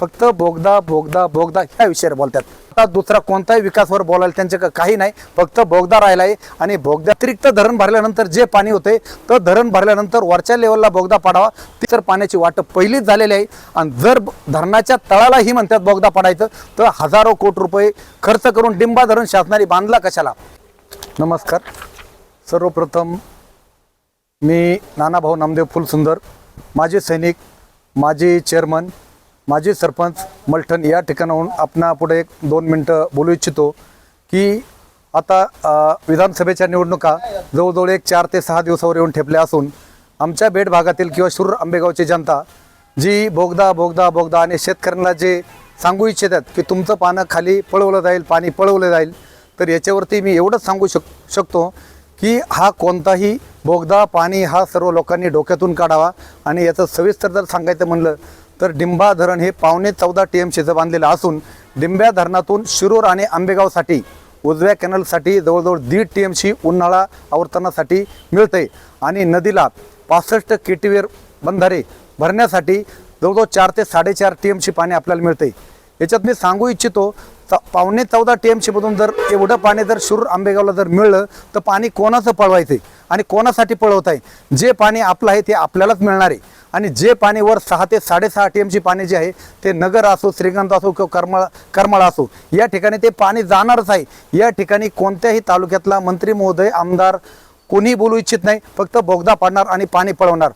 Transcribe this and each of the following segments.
फक्त बोगदा बोगदा बोगदा ह्या विषयावर बोलतात. आता दुसरा कोणताही विकासवर बोलायला त्यांच्या काही नाही. फक्त बोगदा राहिला आहे आणि बोगदा अतिरिक्त धरण भरल्यानंतर जे पाणी होते तर धरण भरल्यानंतर वरच्या लेवलला बोगदा पाडावा. ती तर पाण्याची वाट पहिलीच झालेली आहे. आणि जर धरणाच्या तळालाही म्हणतात बोगदा पाडायचं तर हजारो कोटी रुपये खर्च करून डिंबा धरण शासनाने बांधला कशाला? नमस्कार. सर्वप्रथम मी नानाभाऊ नामदेव फुलसुंदर माजी सैनिक माजी चेअरमन माजी सरपंच मलठण या ठिकाणाहून आपणा पुढे एक दोन मिनटं बोलू इच्छितो की आता विधानसभेच्या निवडणुका जवळजवळ एक चार ते सहा दिवसावर येऊन ठेपल्या असून आमच्या बेट भागातील किंवा शूर आंबेगावची जनता जी बोगदा बोगदा बोगदा आणि शेतकऱ्यांना जे सांगू इच्छितात की तुमचं पानं खाली पळवलं जाईल पाणी पळवलं जाईल तर याच्यावरती मी एवढंच सांगू शक शकतो की हा कोणताही बोगदा पाणी हा सर्व लोकांनी डोक्यातून काढावा आणि याचं सविस्तर जर सांगायचं म्हणलं तर डिंबा धरण हे पावणे चौदा टी एम सीचं बांधलेलं असून डिंब्या धरणातून शिरूर आणि आंबेगावसाठी उजव्या कॅनलसाठी जवळजवळ दीड टी एमशी उन्हाळा आवर्तनासाठी मिळते आणि नदीला पासष्ट केटीवेर बंधारे भरण्यासाठी जवळजवळ चार ते साडेचार टी एम पाणी आपल्याला मिळते याच्यात मी सांगू इच्छितो च- पावणे चौदा टी एमशीमधून जर एवढं पाणी जर शिरूर आंबेगावला जर मिळलं तर पाणी कोणाचं पळवायचं आहे आणि कोणासाठी पळवत आहे जे पाणी आपलं आहे ते आपल्यालाच मिळणार आहे. आणि जे पाणी वर सहा ते साडेसहा टी एमची पाणी जे आहे ते नगर असो श्रीगंध असो किंवा करमाळा करमाळा असो या ठिकाणी ते पाणी जाणारच आहे. या ठिकाणी कोणत्याही तालुक्यातला मंत्री महोदय आमदार कोणी बोलू इच्छित नाही फक्त बोगदा पाडणार आणि पाणी पळवणार.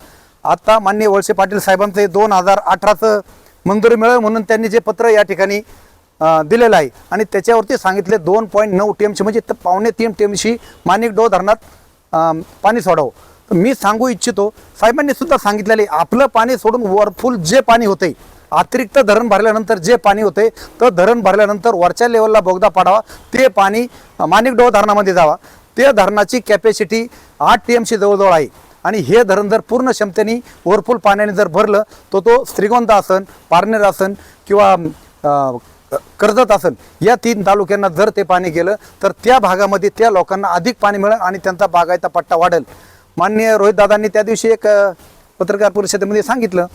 आता मान्य वळसे पाटील साहेबांचं हे दोन हजार अठराचं मंजुरी मिळेल म्हणून त्यांनी जे पत्र या ठिकाणी दिलेलं आहे. आणि त्याच्यावरती सांगितले दोन पॉईंट नऊ टी एमची म्हणजे पावणे तीन टी एमशी मानिक माणिक डो धरणात पाणी सोडावं. तर मी सांगू इच्छितो साहेबांनी सुद्धा सांगितलेलं आहे आपलं पाणी सोडून वरफुल जे पाणी होते अतिरिक्त धरण भरल्यानंतर जे पाणी होते तर धरण भरल्यानंतर वरच्या लेवलला बोगदा पाडावा ते पाणी माणिकडोह धरणामध्ये जावा. ते धरणाची कॅपॅसिटी आठ टी एम सी जवळजवळ आहे. आणि हे धरण जर पूर्ण क्षमतेने ओव्हरफुल पाण्याने जर भरलं तर तो श्रीगोंद आसन पारनेर आसन किंवा कर्जत आसन या तीन तालुक्यांना जर ते पाणी गेलं तर त्या भागामध्ये त्या लोकांना अधिक पाणी मिळेल आणि त्यांचा बागायचा पट्टा वाढेल. माननीय रोहितदादांनी त्या दिवशी एक पत्रकार परिषदेमध्ये सांगितलं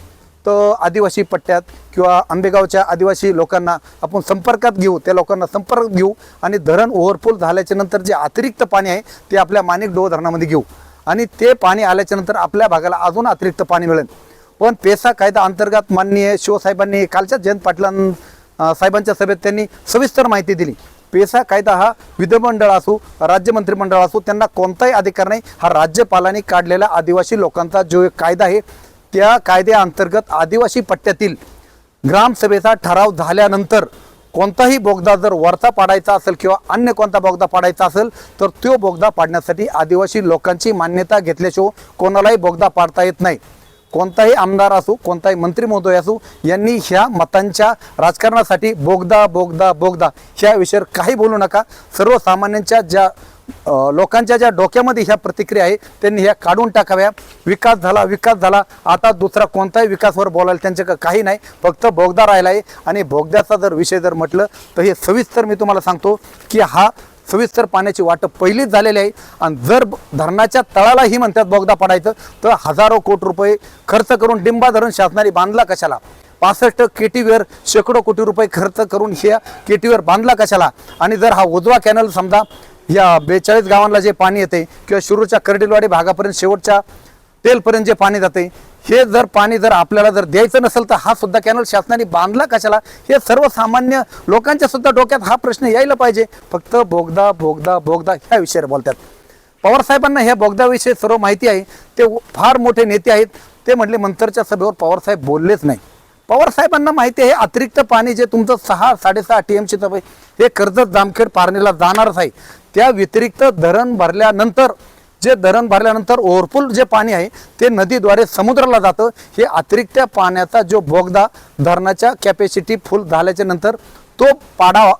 तर आदिवासी पट्ट्यात किंवा आंबेगावच्या आदिवासी लोकांना आपण संपर्कात घेऊ त्या लोकांना संपर्क घेऊ आणि धरण ओव्हरफुल झाल्याच्यानंतर जे अतिरिक्त पाणी आहे ते आपल्या मानिक डोह धरणामध्ये घेऊ. आणि ते पाणी आल्याच्यानंतर आपल्या भागाला अजून अतिरिक्त पाणी मिळेल. पण पेसा कायदा अंतर्गत माननीय शिवसाहेबांनी कालच्या जयंत पाटलां साहेबांच्या सभेत त्यांनी सविस्तर माहिती दिली. पेसा कायदा हा विधिमंडळ असो राज्य मंत्रिमंडळ असो त्यांना कोणताही अधिकार नाही. हा राज्यपालांनी काढलेला आदिवासी लोकांचा जो कायदा आहे त्या कायद्याअंतर्गत आदिवासी पट्ट्यातील ग्रामसभेचा ठराव झाल्यानंतर कोणताही बोगदा जर वरचा पाडायचा असेल किंवा अन्य कोणता बोगदा पाडायचा असेल तर तो बोगदा पाडण्यासाठी आदिवासी लोकांची मान्यता घेतल्याशिवाय कोणालाही बोगदा पाडता येत नाही. कोणताही आमदार असो कोणताही मंत्री महोदय असो यांनी ह्या मतांच्या राजकारणासाठी बोगदा बोगदा बोगदा ह्या विषयावर काही बोलू नका. सर्वसामान्यांच्या ज्या लोकांच्या ज्या डोक्यामध्ये ह्या प्रतिक्रिया आहे त्यांनी ह्या काढून टाकाव्या. विकास झाला विकास झाला. आता दुसरा कोणताही विकासवर बोलायला त्यांच्या काही नाही. फक्त बोगदा राहिला आहे. आणि बोगद्याचा जर विषय जर म्हटलं तर हे सविस्तर मी तुम्हाला सांगतो की हा सविस्तर पाण्याची वाटप पहिलीच झालेली आहे. आणि जर धरणाच्या तळालाही म्हणतात बोगदा पडायचं तर हजारो कोटी रुपये खर्च करून डिंबा धरण शासनाने बांधला कशाला? पासष्ट केटीवर शेकडो कोटी रुपये खर्च करून ह्या केटीवर बांधला कशाला? आणि जर हा उजवा कॅनल समजा या बेचाळीस गावांना जे पाणी येते किंवा शिरूरच्या कर्डिलवाडी भागापर्यंत शेवटच्या तेलपर्यंत जे पाणी जाते हे जर पाणी जर आपल्याला जर द्यायचं नसेल तर हा सुद्धा कॅनल शासनाने बांधला कशाला? हे सर्वसामान्य लोकांच्या सुद्धा डोक्यात हा प्रश्न यायला पाहिजे. फक्त बोगदा बोगदा बोगदा ह्या विषयावर बोलतात. पवारसाहेबांना ह्या बोगदाविषयी सर्व माहिती आहे. ते फार मोठे नेते आहेत. ते म्हटले मंतरच्या सभेवर पवारसाहेब बोललेच नाही. पवार साहेबांना माहिती आहे अतिरिक्त पाणी जे तुमचं सहा साडेसहा टी एम सी हे कर्जत जामखेड पारणीला जाणारच आहे. त्या व्यतिरिक्त धरण भरल्यानंतर जे धरण भरल्यानंतर ओव्हरफुल जे पाणी आहे ते नदीद्वारे समुद्राला जातं. हे अतिरिक्त पाण्याचा जो बोगदा धरणाच्या कॅपॅसिटी फुल झाल्याच्यानंतर तो पाडावा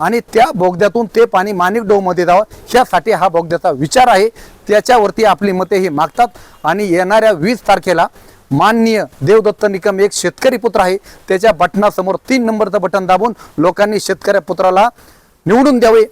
आणि त्या बोगद्यातून ते पाणी माणिक डोमध्ये जावं. ह्यासाठी हा बोगद्याचा विचार आहे. त्याच्यावरती आपली मते हे मागतात आणि येणाऱ्या वीस तारखेला माननीय देवदत्त निकम एक शेतकरी पुत्र आहे. त्याच्या बटनासमोर तीन नंबरचं बटन दाबून लोकांनी शेतकऱ्या पुत्राला निवडून द्यावे.